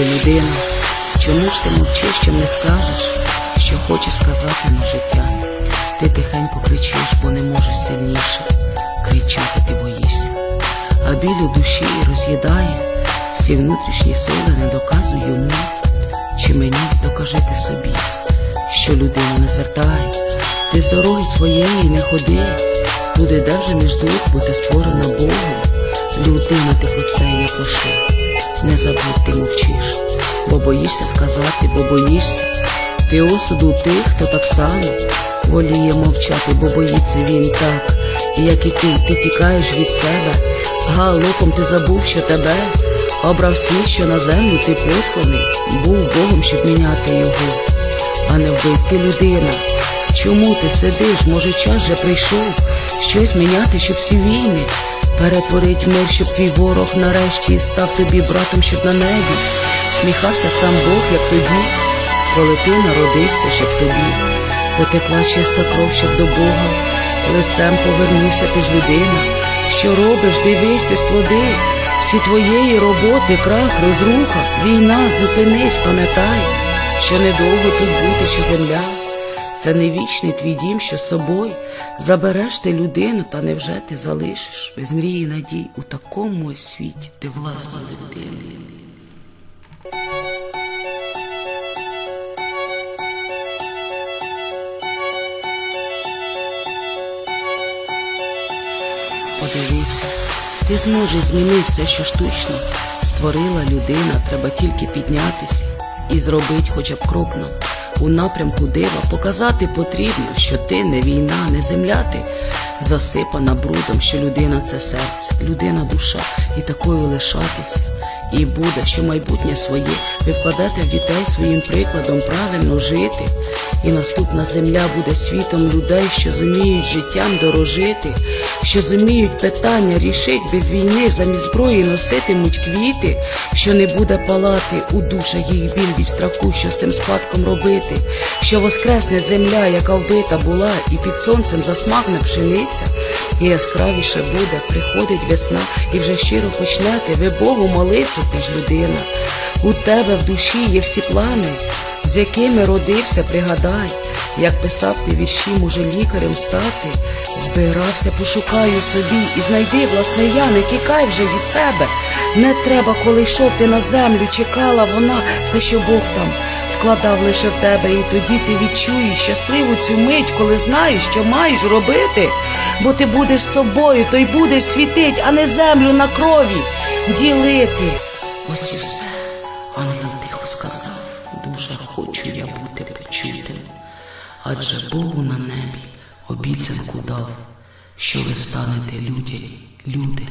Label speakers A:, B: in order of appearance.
A: людина. Чому ж ти мовчиш, чим не скажеш, що хочеш сказати на життя? Ти тихенько кричиш, бо не можеш сильніше. Кричати ти боїшся, а біль у душі роз'їдає, всі внутрішні сили не доказуй йому. Чи мені докажи ти собі, що людина не звертає, ти з дороги своєї не ходи, туди, де вже не ждуть, бо ти створена Богом. Людина, ти про це я прошу, не забудь ти мовчиш, бо боїшся сказати, бо боїшся. Ти осуду тих, хто так само воліє мовчати, бо боїться він так, як і ти, ти тікаєш від себе, галопом ти забув, що тебе обрав світ, що на землю ти посланий, був Богом, щоб міняти його, а не вбив ти людина. Чому ти сидиш? Може, час вже прийшов щось міняти, щоб всі війни перетворить мир, щоб твій ворог нарешті став тобі братом, щоб на небі сміхався сам Бог, як тоді, коли ти народився, щоб тобі потекла чиста кров, щоб до Бога лицем повернувся ти ж людина. Що робиш, дивись, ось плоди, всі твоєї роботи, крах, розруха, війна, зупинись, пам'ятай, що недовго тут бути, що земля. Це не вічний твій дім, що з собою забереш ти людину, та невже ти залишиш без мрії надій у такому світі, де власна дитина. Подивися, ти зможеш змінити все, що штучно створила людина, треба тільки піднятися і зробити хоча б крок нам у напрямку дива. Показати потрібно, що ти не війна, не земля ти засипана брудом, що людина це серце, людина душа, і такою лишатися. І буде, що майбутнє своє ви вкладете в дітей своїм прикладом правильно жити, і наступна земля буде світом людей, що зуміють життям дорожити, що зуміють питання рішить без війни, замість зброї носитимуть квіти, що не буде палати у душах їх біль від страху, що з цим спадком робити, що воскресне земля, яка вбита була, і під сонцем засмагне пшениця, і яскравіше буде, приходить весна, і вже щиро почнете ви Богу молиться, ти ж людина. У тебе в душі є всі плани, з якими родився, пригадай, як писав ти вірші, може лікарем стати, збирався, пошукаю собі і знайди, власне, я, не тікай вже від себе. Не треба, коли йшов ти на землю, чекала вона, все, що Бог там вкладав лише в тебе, і тоді ти відчуєш щасливу цю мить, коли знаєш, що маєш робити, бо ти будеш собою, то й будеш світить, а не землю на крові ділити. Ось і все. Ангел тихо сказав, дуже хочу я бути почутим, адже Богу на небі обіцянку дав, що ви станете люди, люди